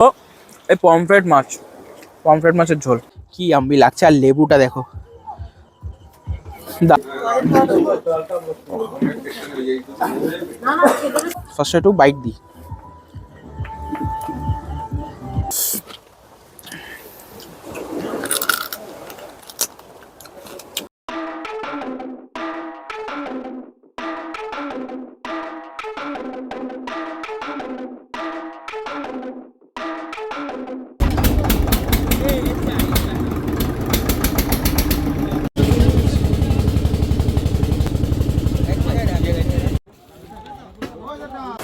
তো এই পমফ্রেট মাছ। পমফ্রেট মাছের ঝোল। কি আমি লাগছে, আর লেবুটা দেখো। ফার্স্ট একটু বাইক দিই।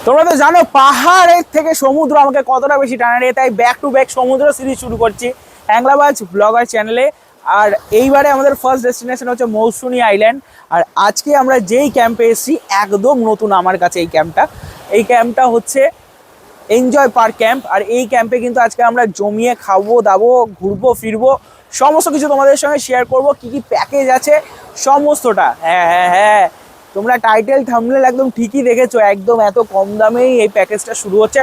তোমরা তো জানো, পাহাড়ের থেকে সমুদ্র আমাকে কতটা বেশি টানা রে, তাই ব্যাক টু ব্যাক সমুদ্র সিরিজ শুরু করছি হ্যাংলাবাজ ব্লগার চ্যানেলে আর এইবারে আমাদের ফার্স্ট ডেস্টিনেশন হচ্ছে মৌসুনি আইল্যান্ড আর আজকে আমরা যেই ক্যাম্পে এসেছি, একদম নতুন আমার কাছে এই ক্যাম্পটা এই ক্যাম্পটা হচ্ছে এনজয় পার্ক ক্যাম্প আর এই ক্যাম্পে কিন্তু আজকে আমরা জমিয়ে খাব, দাবো, ঘুরবো, ফিরবো, সমস্ত কিছু তোমাদের সঙ্গে শেয়ার করব, কি কি প্যাকেজ আছে, সমস্তটা। হ্যাঁ হ্যাঁ হ্যাঁ। তোমরা টাইটেল থামলেল একদম ঠিকই দেখেছ, একদম এত কম দামেই এই প্যাকেজটা শুরু হচ্ছে।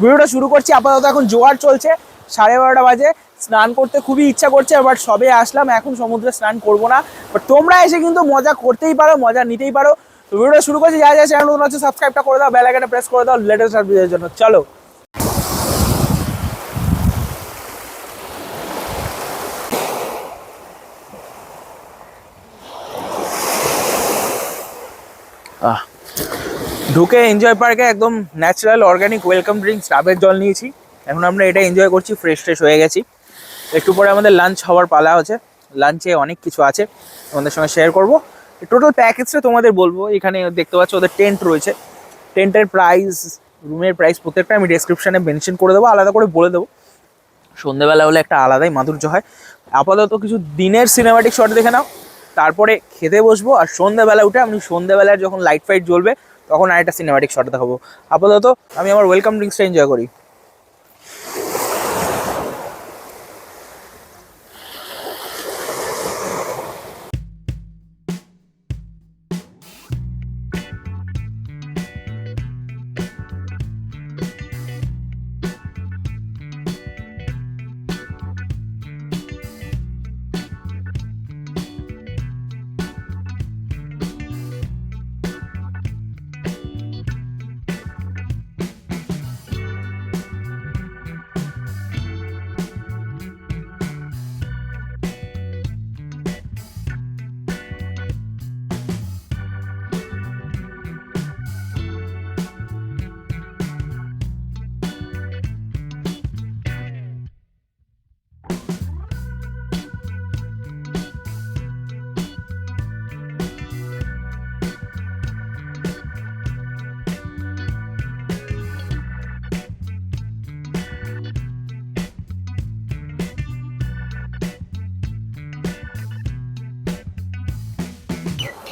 ভিডিওটা শুরু করছি, আপাতত এখন জোয়ার চলছে, সাড়ে বারোটা বাজে, স্নান করতে খুবই ইচ্ছা করছে বাট সবে আসলাম, এখন সমুদ্রে স্নান করব না। বাট তোমরা এসে কিন্তু মজা করতেই পারো, মজা নিতেই পারো। তো ভিডিওটা শুরু করছি যা যা চ্যানেল হচ্ছে সাবস্ক্রাইবটা করে দাও বেলাইকাটা প্রেস করে দাও লেটেস্ট আপডেটের জন্য। চলো। ঢুকে এনজয় পার্কে একদম ন্যাচারাল অর্গানিক ওয়েলকাম ড্রিঙ্কস ডাবের জল নিয়েছি। এখন আমরা এটা এনজয় করছি ফ্রেশ ফ্রেশ হয়ে গেছি। একটু পরে আমাদের লাঞ্চ হওয়ার পালা আছে লাঞ্চে অনেক কিছু আছে, তোমাদের সঙ্গে শেয়ার করব। টোটাল প্যাকেজটা তোমাদের বলব, এখানে দেখতে পাচ্ছ ওদের টেন্ট রয়েছে। টেন্টের প্রাইস রুমের প্রাইস প্রত্যেকটা আমি ডেসক্রিপশানে মেনশন করে দেবো, আলাদা করে বলে দেবো। সন্ধেবেলা হলে একটা আলাদাই মাধুর্য হয়। আপাতত কিছু দিনের সিনেমাটিক শট দেখে নাও। তারপরে খেতে বসবো আর সন্ধ্যাবেলা উঠে আমি সন্ধ্যাবেলার যখন লাইট ফাইট জ্বলবে, তখন আরেকটা সিনেমাটিক শট দেখাবো। আপাতত আমি আমার ওয়েলকাম ড্রিঙ্কসটা এনজয় করি।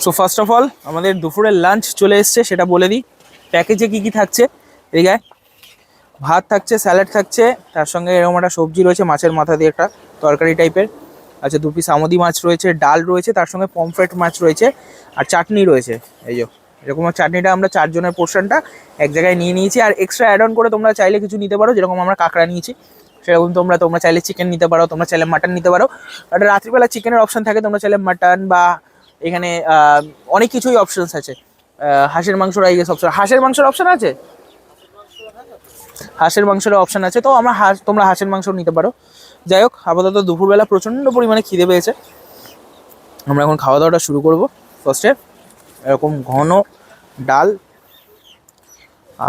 সো ফার্স্ট অফ অল আমাদের দুপুরের লাঞ্চ চলে এসছে, সেটা বলে দিই। প্যাকেজে কি কি থাকছে? এদিকে ভাত থাকছে স্যালাড থাকছে, তার সঙ্গে এরকম একটা সবজি রয়েছে, মাছের মাথা দিয়ে একটা তরকারি টাইপের আচ্ছা দু পিস আমদি মাছ রয়েছে, ডাল রয়েছে, তার সঙ্গে পমফ্রেট মাছ রয়েছে, আর চাটনি রয়েছে। এই যে, এরকম চাটনিটা আমরা চারজনের পোর্শনটা এক জায়গায় নিয়ে নিয়েছি, আর এক্সট্রা অ্যাড অন করে তোমরা চাইলে কিছু নিতে পারো, যেরকম আমরা কাঁকড়া নিয়েছি, সেরকম তোমরা তোমরা চাইলে চিকেন নিতে পারো, তোমরা চাইলে মাটন নিতে পারো। আর রাত্রিবেলা চিকেনের অপশন থাকে, তোমরা চাইলে মাটন বা এখানে অনেক কিছুই অপশনস আছে। হাঁসের মাংসর আই গেস অপশন হাঁসের মাংসের অপশন আছে? হাঁসের মাংসের অপশন আছে, তো আমরা হাঁস তোমরা হাঁসের মাংস নিতে পারো। যাই হোক, আপাতত দুপুরবেলা প্রচণ্ড পরিমাণে খিদে পেয়েছে। আমরা এখন খাওয়া দাওয়াটা শুরু করব ফার্স্টে এরকম ঘন ডাল।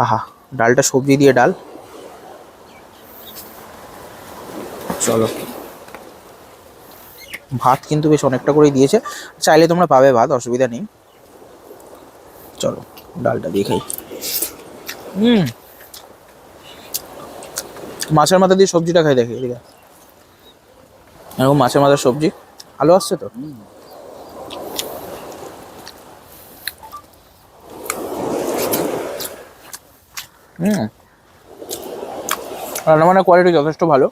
আহা, ডালটা সবজি দিয়ে ডাল। চলো। ভাত কিন্তু বেশ অনেকটা করেই দিয়েছে। চাইলে তোমরা পাবে ভাত, অসুবিধা নেই। চলো, ডালটা দিয়ে খাই। হুম। মাছের মাথা দিয়ে সবজিটা খাই দেখি, এদিকে। এরকম মাছের মাথার সবজি। ভালো আসছে তো? হুম। রান্নাবান্নার কোয়ালিটি যথেষ্ট ভালো।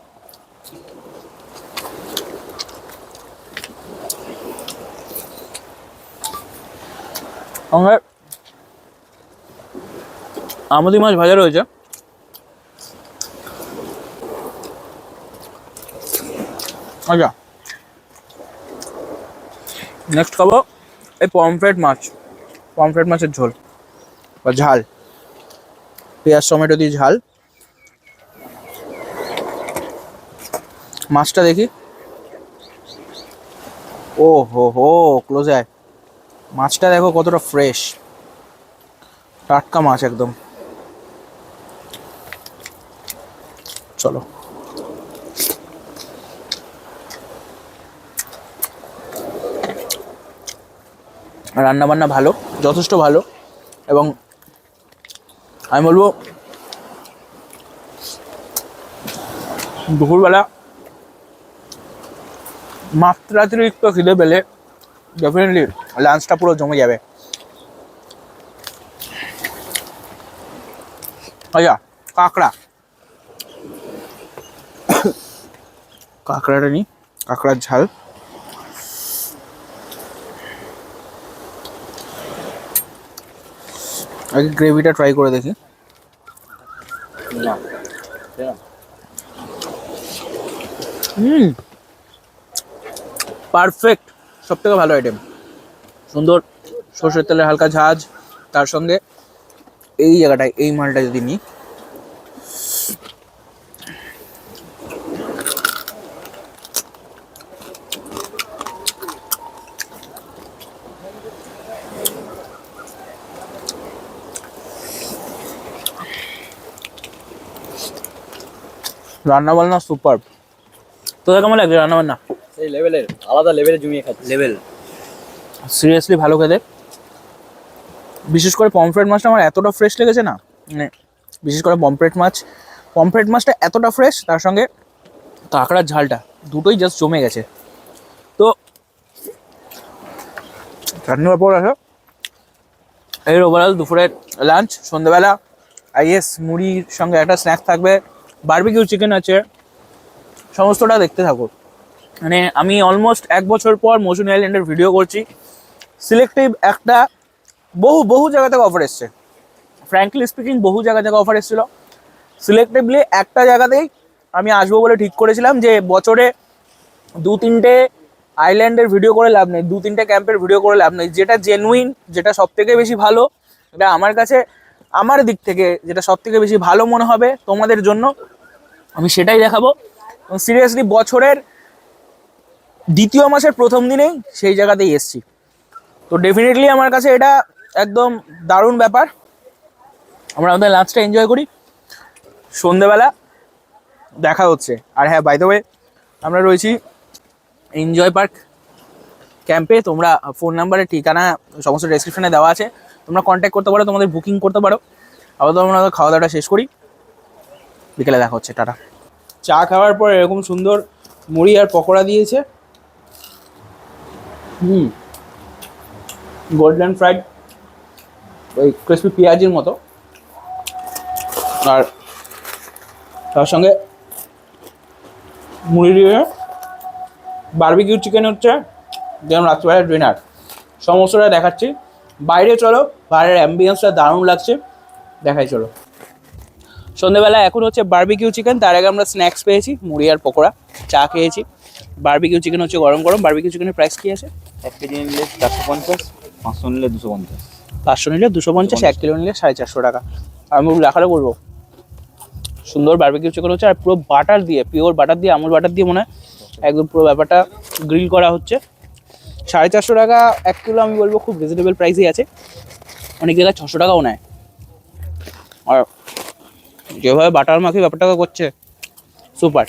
সঙ্গে আমদি মাছ ভাজা রয়েছে। আচ্ছা। নেক্সট খাব এই পমফ্রেট মাছ। পমফ্রেট মাছের ঝোল বা ঝাল। পেঁয়াজ, টমেটো দিয়ে ঝাল। মাছটা দেখি। ও হো হো ক্লোজ আয়। মাছটা দেখো কতটা ফ্রেশ টাটকা মাছ একদম। চলো। রান্না বান্না ভালো, যথেষ্ট ভালো, এবং আমি বলব, দুপুরবেলা মাত্রাতিরিক্ত খিদে পেলে ডেফিনেটলি লাঞ্চটা পুরো জমে যাবে। আচ্ছা কাঁকড়া। কাঁকড়াটা নিই কাঁকড়ার ঝাল। আগে গ্রেভিটা ট্রাই করে দেখি। পারফেক্ট সব থেকে ভালো আইটেম সুন্দর সর্ষের তেলের হালকা ঝাঁজ তার সঙ্গে এই জায়গাটায় এই মালটা যদি নিই। রান্না বান্না সুপার তোদের কেমন লাগছে রান্না বান্না সেই লেভেলের আলাদা লেভেলে জমিয়ে খাচ্ছে। লেভেল সিরিয়াসলি ভালো খেতে। বিশেষ করে পমফ্রেট মাছটা আমার এতটা ফ্রেশ লেগেছে না মানে বিশেষ করে পমফ্রেট মাছ পমফ্রেট মাছটা এতটা ফ্রেশ তার সঙ্গে কাঁকড়ার ঝালটা দুটোই জাস্ট জমে গেছে। তো চাটনির পর আসো এর ওভারঅল দুপুরের লাঞ্চ সন্ধ্যেবেলা আইএস মুড়ির সঙ্গে একটা স্ন্যাক থাকবে বার্বিকিউ চিকেন আছে সমস্তটা দেখতে থাকো। মানে আমি অলমোস্ট এক বছর পর মৌসুমী আইল্যান্ডের ভিডিও করছি। সিলেক্টিভ একটা বহু বহু জায়গা থেকে অফার এসছে। ফ্র্যাঙ্কলি স্পিকিং বহু জায়গা থেকে অফার এসেছিল। সিলেক্টিভলি একটা জায়গাতেই আমি আসব বলে ঠিক করেছিলাম যে বছরে দু তিনটে আইল্যান্ডের ভিডিও করে লাভ নেই, দু তিনটে ক্যাম্পের ভিডিও করে লাভ নেই। যেটা জেনুইন যেটা সব থেকে বেশি ভালো, এটা আমার কাছে, আমার দিক থেকে যেটা সব থেকে বেশি ভালো মনে হবে তোমাদের জন্য, আমি সেটাই দেখাবো। সিরিয়াসলি বছরের দ্বিতীয় মাসের প্রথম দিনেই সেই জায়গাতেই এসছি। তো ডেফিনেটলি আমার কাছে এটা একদম দারুণ ব্যাপার। আমরা আমাদের লাঞ্চটা এনজয় করি। সন্ধেবেলা দেখা হচ্ছে। আর হ্যাঁ বাই দ্য ওয়ে আমরা রয়েছি এনজয় পার্ক ক্যাম্পে তোমরা ফোন নাম্বারে ঠিকানা সমস্ত ডেসক্রিপশনে দেওয়া আছে। তোমরা কন্ট্যাক্ট করতে পারো তোমাদের বুকিং করতে পারো। আপাতত আমরা খাওয়া দাওয়াটা শেষ করি। বিকেলে দেখা হচ্ছে টাটা। চা খাওয়ার পর এরকম সুন্দর মুড়ি আর পকোড়া দিয়েছে। হুম। গোল্ডেন ফ্রাইড, ওই ক্রিসপি পেঁয়াজির মতো। আর তার সঙ্গে মুড়ি দিয়ে বারবিকিউ চিকেন হচ্ছে যেমন রাত্রিবেলার ডিনার সমস্তটা দেখাচ্ছি। বাইরে চলো, বাইরের অ্যাম্বিয়েন্সটা দারুণ লাগছে। দেখাই চলো। সন্ধেবেলা এখন হচ্ছে বার্বিকিউ চিকেন তার আগে আমরা স্ন্যাক্স পেয়েছি, মুড়ি আর পকোড়া, চা খেয়েছি। বার্বিকিউ চিকেন হচ্ছে গরম গরম বার্বিকিউ চিকেনের প্রাইস কি আছে? এক কেজি নিলে চারশো পঞ্চাশ। পাঁচশো নিলে দুশো পঞ্চাশ। পাঁচশো নিলে দুশো পঞ্চাশ, এক কিলো নিলে সাড়ে চারশো টাকা। আমি লেখাটা বলব, সুন্দর বারবিকিউ চিকেন হচ্ছে, আর পুরো বাটার দিয়ে পিওর বাটার দিয়ে, আমুল বাটার দিয়ে মনে হয় একদম পুরো ব্যাপারটা গ্রিল করা হচ্ছে। সাড়ে চারশো টাকা, এক কিলো আমি বলব, খুব রিজনেবল প্রাইসেই আছে। অনেক জায়গায় ছশো টাকাও নেয়। আর যেভাবে বাটার মাখি ব্যাপারটাকে করছে সুপার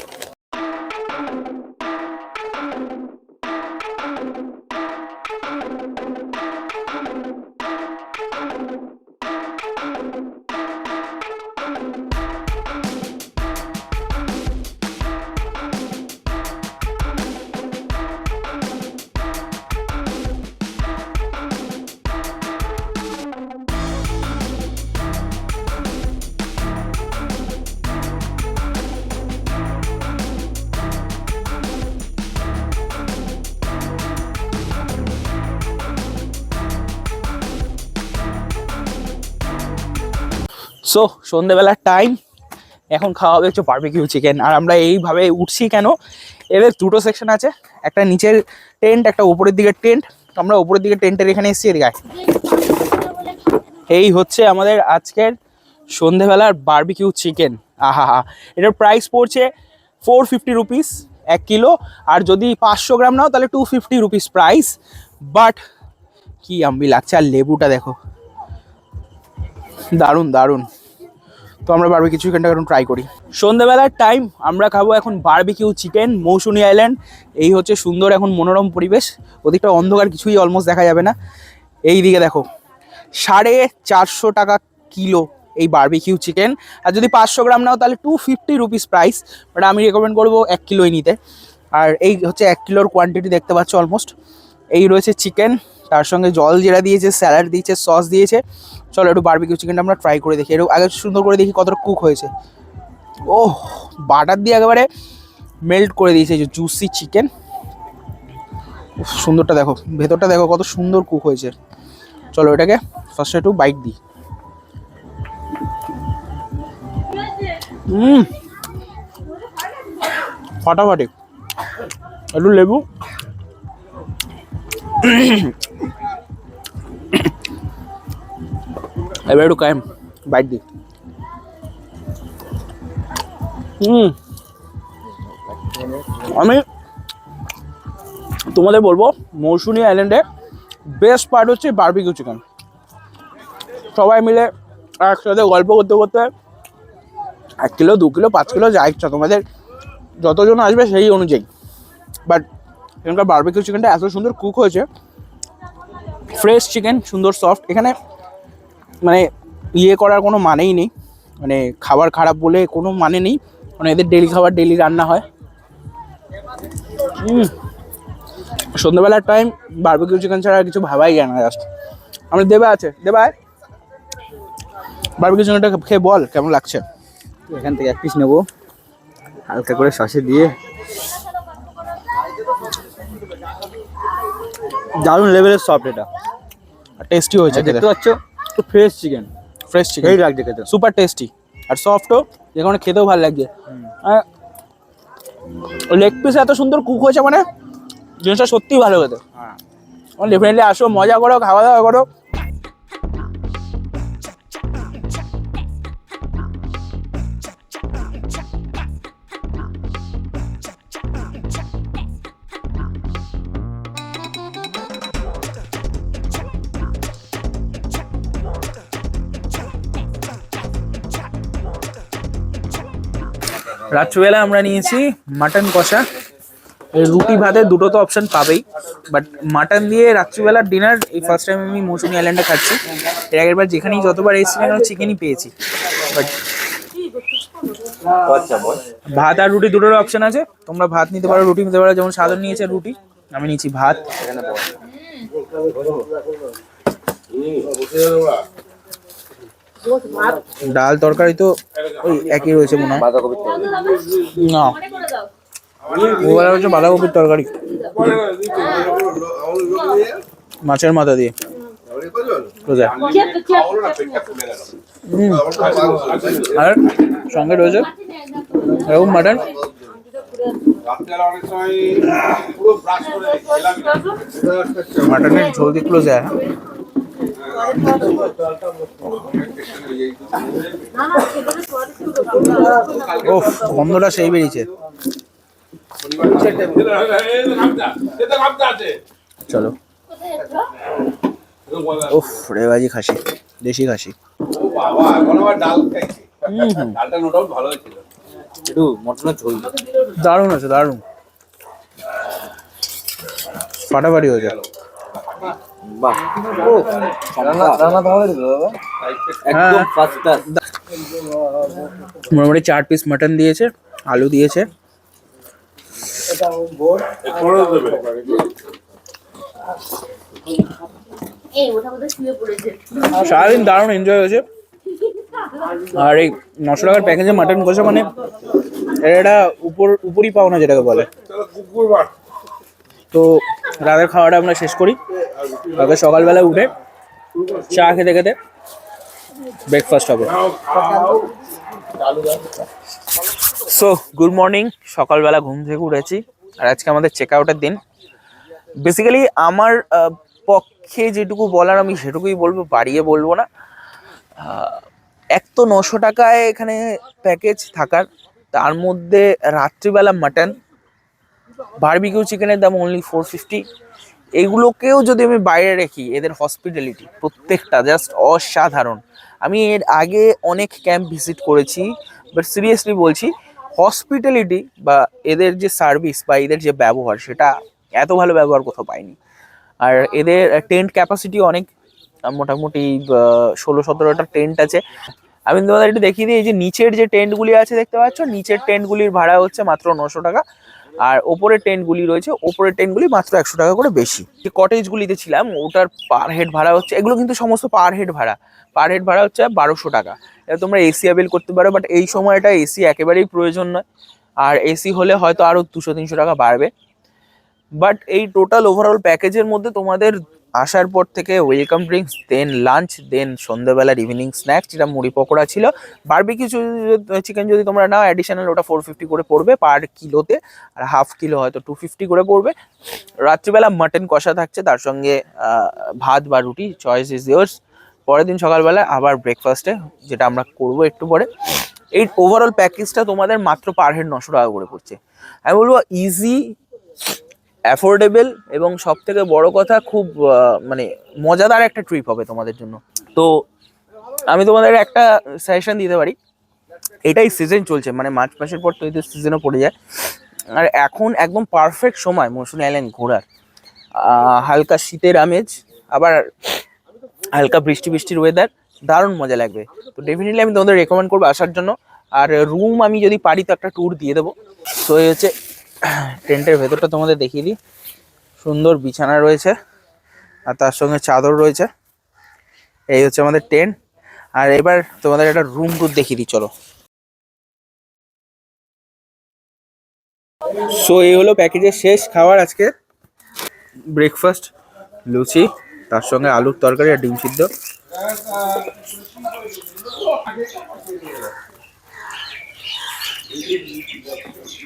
সো সন্ধেবেলার টাইম এখন খাওয়া হবে হচ্ছে বার্বিকিউ চিকেন আর আমরা এইভাবে উঠছি কেন? এদের দুটো সেকশন আছে, একটা নিচের টেন্ট একটা উপরের দিকের টেন্ট আমরা উপরের দিকে টেন্টের এখানে এসেছি এদিকে আয়। এই হচ্ছে আমাদের আজকের সন্ধেবেলার বার্বিকিউ চিকেন আহা হা এটার প্রাইস পড়ছে ফোর ফিফটি রুপিস এক কিলো আর যদি পাঁচশো গ্রাম নাও তাহলে two fifty rupees price but কি আম্বি লাগছে, আর লেবুটা দেখো। দারুণ দারুণ। তো আমরা বারবিকিউ চিকেনটা এখন ট্রাই করি। সন্ধ্যাবেলার টাইম আমরা খাব এখন বারবিকিউ চিকেন মৌসুনি আইল্যান্ড এই হচ্ছে সুন্দর এখন মনোরম পরিবেশ। ওদিকটা অন্ধকার কিছুই অলমোস্ট দেখা যাবে না। এই দিকে দেখো, সাড়ে চারশো টাকা কিলো এই বারবিকিউ চিকেন আর যদি পাঁচশো গ্রাম নাও তাহলে two fifty rupees price but আমি রেকমেন্ড করব এক কিলোই নিতে। আর এই হচ্ছে এক কিলোর কোয়ান্টিটি দেখতে পাচ্ছ অলমোস্ট এই রয়েছে চিকেন তার সঙ্গে জল জিরা দিয়েছে, স্যালাড দিয়েছে, সস দিয়েছে। চলো একটু বার্বিকিউ চিকেনটা আমরা ট্রাই করে দেখি। একটু আগে সুন্দর করে দেখি কতটা কুক হয়েছে। ও বাটার দিয়ে একেবারে মেল্ট করে দিয়েছে যে জুসি চিকেন সুন্দরটা দেখো, ভেতরটা দেখো কত সুন্দর কুক হয়েছে। চলো এটাকে ফার্স্টে একটু বাইট দিই। হুম ফাটাফাটি। একটু লেবু। এবার একটু কায়েম বাইট দিই হুম আমি তোমাদের বলব মৌসুনি আইল্যান্ডে বেস্ট পার্ট হচ্ছে বারবিকিউ চিকেন সবাই মিলে একসাথে গল্প করতে করতে এক কিলো দু কিলো পাঁচ কিলো যা ইচ্ছা তোমাদের যতজন আসবে সেই অনুযায়ী। বাট এখানকার বারবিকিউ চিকেনটা এত সুন্দর কুক হয়েছে। ফ্রেশ চিকেন সুন্দর সফট এখানে মানে ইয়ে করার কোনো মানেই নেই। মানে খাবার খারাপ বলে কোনো মানে নেই। মানে এদের ডেলি খাবার ডেলি রান্না হয়। হুম। সন্ধ্যাবেলার টাইম বারবিকিউ চিকেন ছাড়া আর কিছু ভাবাই যায় না জাস্ট আমরা দেবে আছে। দেবা বারবিকিউ চিকেনটা খেয়ে বল কেমন লাগছে? এখান থেকে এক পিস নেব। হালকা করে সসে দিয়ে। দারুণ লেভেলের সফট এটা। টেস্টি হয়েছে দেখতে পাচ্ছ? ফ্রেশ চিকেন ফ্রেশ চিকেন এই লাগছে খেতে। সুপার টেস্টি আর সফটও যে কারণে খেতেও ভালো লাগছে। লেগ পিস এত সুন্দর কুক হয়েছে মানে জিনিসটা সত্যিই ভালো খেতে। হ্যাঁ। ডেফিনেটলি আসো মজা করো খাওয়া দাওয়া করো। রাত্রিবেলা আমরা নিয়েছি মাটন কষা। রুটি ভাতে দুটো তো অপশন পাবেই বাট মাটন দিয়ে রাত্রিবেলার ডিনার এই ফার্স্ট টাইম আমি মৌসুমি আইল্যান্ডে খাচ্ছি। এর আগের বার যেখানেই যতবার এসেছি কেন চিকেনই পেয়েছি। বাট ভাত আর রুটি দুটোর অপশন আছে। তোমরা ভাত নিতে পারো রুটি নিতে পারো। যেমন সাধারণ নিয়েছে রুটি আমি নিয়েছি ভাত। ডাল তরকারি তো ওই একই রয়েছে মনে হয়। না। ওবেলা হচ্ছে বাঁধাকপির তরকারি। মাছের মাথা দিয়ে। আর সঙ্গে রয়েছে এরকম মাটন। মাটনের ঝোল দিয়ে ক্লোজ হ্যাঁ ওফ গন্ধটা সেই বেরিয়েছে। চলো। উফ রেবাজি খাসি দেশি খাসি। ও। দারুণ আছে দারুণ। ফাটাফাটি হয়েছে। বাহ। ও রান্না রান্না তোমাদের দাদা একদম ফার্স্ট ক্লাস মোটামুটি চার পিস মাটন দিয়েছে আলু দিয়েছে। সারাদিন দারুণ এনজয় হয়েছে। আর এই নশো টাকার প্যাকেজে মাটন কষা মানে এটা একটা উপর উপরই পাওনা যেটাকে বলে। তো রাতের খাওয়াটা আমরা শেষ করি। রাতে সকালবেলা উঠে চা খেতে খেতে ব্রেকফাস্ট হবে। সো গুড মর্নিং সকালবেলা ঘুম থেকে উঠেছি আর আজকে আমাদের চেক আউটের দিন। বেসিক্যালি আমার পক্ষে যেটুকু বলার আমি সেটুকুই বলব, বাড়িয়ে বলব না। এক তো নশো টাকায় এখানে প্যাকেজ থাকার, তার মধ্যে রাত্রিবেলা মাটন বারবিকিউ চিকেনের দাম অনলি ফোর ফিফটি এগুলোকেও যদি আমি বাইরে রাখি, এদের হসপিটালিটি প্রত্যেকটা জাস্ট অসাধারণ। আমি এর আগে অনেক ক্যাম্প ভিজিট করেছি বাট সিরিয়াসলি বলছি হসপিটালিটি বা এদের যে সার্ভিস বা এদের যে ব্যবহার, সেটা এত ভালো ব্যবহার কোথাও পাইনি। আর এদের টেন্ট ক্যাপাসিটি অনেক, মোটামুটি ষোলো সতেরোটা টেন্ট আছে। আমি তোমাদের একটু দেখিয়ে দিই, এই যে নিচের যে টেন্টগুলি আছে, দেখতে পাচ্ছ? নিচের টেন্টগুলির ভাড়া হচ্ছে মাত্র নশো টাকা। আর ওপরের টেন্টগুলি রয়েছে, ওপরের টেন্টগুলি মাত্র একশো টাকা করে বেশি। যে কটেজগুলিতে ছিলাম, ওটার পার হেড ভাড়া হচ্ছে, এগুলো কিন্তু সমস্ত পার হেড ভাড়া। পার হেড ভাড়া হচ্ছে বারোশো টাকা। এটা তোমরা এসি অ্যাভেল করতে পারো বাট এই সময়টা এসি একেবারেই প্রয়োজন নয়। আর এসি হলে হয়তো আরও দুশো, তিনশো টাকা বাড়বে। বাট এই টোটাল ওভারঅল প্যাকেজের মধ্যে তোমাদের আসার পর থেকে welcome drinks then lunch then সন্ধ্যাবেলার ইভিনিং স্ন্যাক্স যেটা মুড়ি পকোড়া ছিল। বারবিকিউ চিকেন যদি তোমরা নাও অ্যাডিশনাল ওটা ফোর ফিফটি করে পড়বে পার কিলোতে। আর হাফ কিলো হয়তো টু ফিফটি করে পড়বে। রাত্রিবেলা মাটন কষা থাকছে, তার সঙ্গে ভাত বা রুটি চয়েস ইজ ইয়ার্স পরের দিন সকালবেলা আবার ব্রেকফাস্টে যেটা আমরা করব একটু পরে। এই ওভারঅল প্যাকেজটা তোমাদের মাত্র পার হেড নশো টাকা করে পড়ছে। আমি বলব ইজি অ্যাফোর্ডেবল এবং সব থেকে বড় কথা খুব মানে মজাদার একটা ট্রিপ হবে তোমাদের জন্য। তো আমি তোমাদের একটা সাজেশন দিতে পারি। এটাই সিজন চলছে মানে মার্চ মাসের পর তো এদের সিজনও পড়ে যায়। আর এখন একদম পারফেক্ট সময় মৌসুমী আইল্যান্ড ঘোরার। হালকা শীতের আমেজ, আবার হালকা বৃষ্টি বৃষ্টির ওয়েদার দারুণ মজা লাগবে। তো ডেফিনেটলি আমি তোমাদের রেকমেন্ড করব আসার জন্য। আর রুম আমি যদি পারি তো একটা ট্যুর দিয়ে দেবো। তো এই হচ্ছে টেন্টের ভেতরটা তোমাদের দেখিয়ে দিই। সুন্দর বিছানা রয়েছে আর তার সঙ্গে চাদর রয়েছে। এই হচ্ছে আমাদের টেন্ট। আর এবার তোমাদের একটা রুম ট্যুর দেখিয়ে দিই, চলো। সো এই হলো প্যাকেজের শেষ খাবার আজকে। ব্রেকফাস্ট লুচি, তার সঙ্গে আলুর তরকারি আর ডিম সিদ্ধ। হুম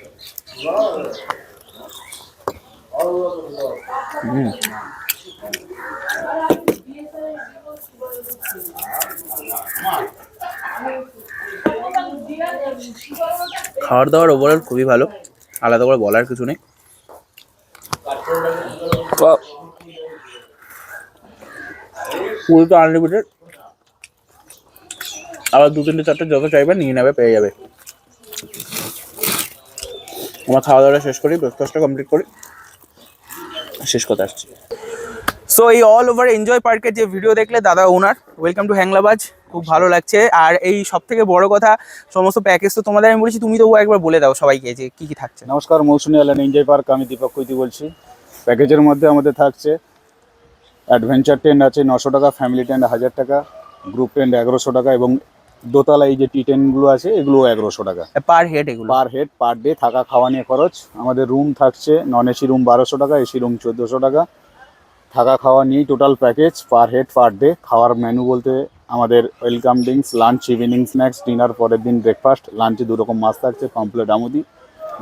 খাওয়ার দাওয়ার ওভারঅল খুবই ভালো। আলাদা করে বলার কিছু নেই। পুরো তো আনলিমিটেড আবার দু তিনটে চারটে যত চাইবে নিয়ে নেবে পেয়ে যাবে। আমার খাওয়া দাওয়াটা শেষ করি ব্রেকফাস্টটা কমপ্লিট করি। শেষ কথা আসছি। সো এই অল ওভার এনজয় পার্কের যে ভিডিও দেখলে দাদা ওনার ওয়েলকাম টু হ্যাংলাবাজ খুব ভালো লাগছে। আর এই সব থেকে বড় কথা সমস্ত প্যাকেজ তো তোমাদের আমি বলেছি তুমি তো একবার বলে দাও সবাইকে যে কী কী থাকছে। নমস্কার মৌসুমী আলান এনজয় পার্ক আমি দীপক কৈতি বলছি। প্যাকেজের মধ্যে আমাদের থাকছে অ্যাডভেঞ্চার টেন্ট আছে নশো টাকা ফ্যামিলি টেন্ট হাজার টাকা গ্রুপ টেন্ট এগারোশো টাকা এবং দোতলা এই যে টি টেন্টগুলো আছে এগুলো এগারোশো টাকা। পার হেড এগুলো? পার হেড পার ডে থাকা খাওয়া নিয়ে খরচ। আমাদের রুম থাকছে নন এসি রুম বারোশো টাকা এসি রুম চোদ্দোশো টাকা। থাকা খাওয়া নিয়েই total package per head per day খাওয়ার মেনু বলতে আমাদের welcome drinks lunch evening snacks dinner পরের দিন ব্রেকফাস্ট লাঞ্চে দু রকম মাছ থাকছে পমপ্লেট আমুদি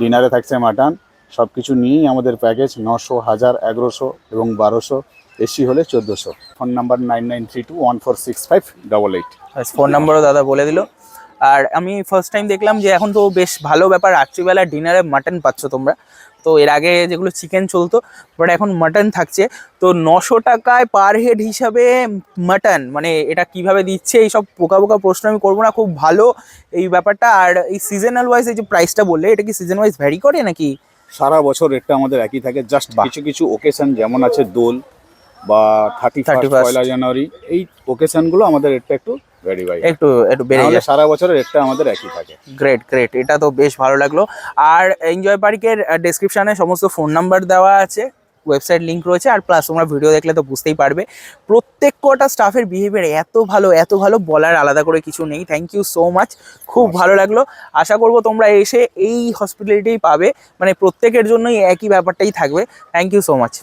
ডিনারে থাকছে মাটন সব কিছু নিয়েই আমাদের প্যাকেজ নশো হাজার এগারোশো এবং বারোশো। এসি হলে চোদ্দোশো। Phone number nine nine three two one four six five double eight. Phone নাম্বারও দাদা বলে দিল। আর আমি ফার্স্ট টাইম দেখলাম যে এখন তো বেশ ভালো ব্যাপার রাত্রিবেলা ডিনারে মাটন পাচ্ছ তোমরা। তো এর আগে যেগুলো চিকেন চলতো বাট এখন মাটন থাকছে। তো নশো টাকায় পার হেড হিসাবে মাটন মানে এটা কীভাবে দিচ্ছে এই সব পোকা পোকা প্রশ্ন আমি করব না খুব ভালো এই ব্যাপারটা। আর এই সিজনাল ওয়াইজ এই যে প্রাইসটা বললে এটা কি সিজন ওয়াইজ ভ্যারি করে নাকি? সারা বছর রেটটা আমাদের একই থাকে জাস্ট। কিছু কিছু ওকেশন যেমন আছে দোল বা থার্টি 31st ফার্স্ট পয়লা জানুয়ারি এই ওকেশনগুলো আমাদের রেটটা একটু ভ্যারি বাই একটু একটু বেড়ে যায়। সারা বছরের রেটটা আমাদের একই থাকে। গ্রেট গ্রেট এটা তো বেশ ভালো লাগল। আর এনজয় পার্কের ডেসক্রিপশনে সমস্ত ফোন নাম্বার দেওয়া আছে ওয়েবসাইট লিংক রয়েছে আর প্লাস তোমরা ভিডিও দেখলে তো বুঝতেই পারবে। প্রত্যেক কটা স্টাফের বিহেভিয়ার এত ভালো এত ভালো বলার আলাদা করে কিছু নেই। থ্যাংক ইউ সো মাচ খুব ভালো লাগল। আশা করব তোমরা এসে এই হসপিটালিটিই পাবে। মানে প্রত্যেকের জন্যই একই ব্যাপারটাই থাকবে। Thank you so much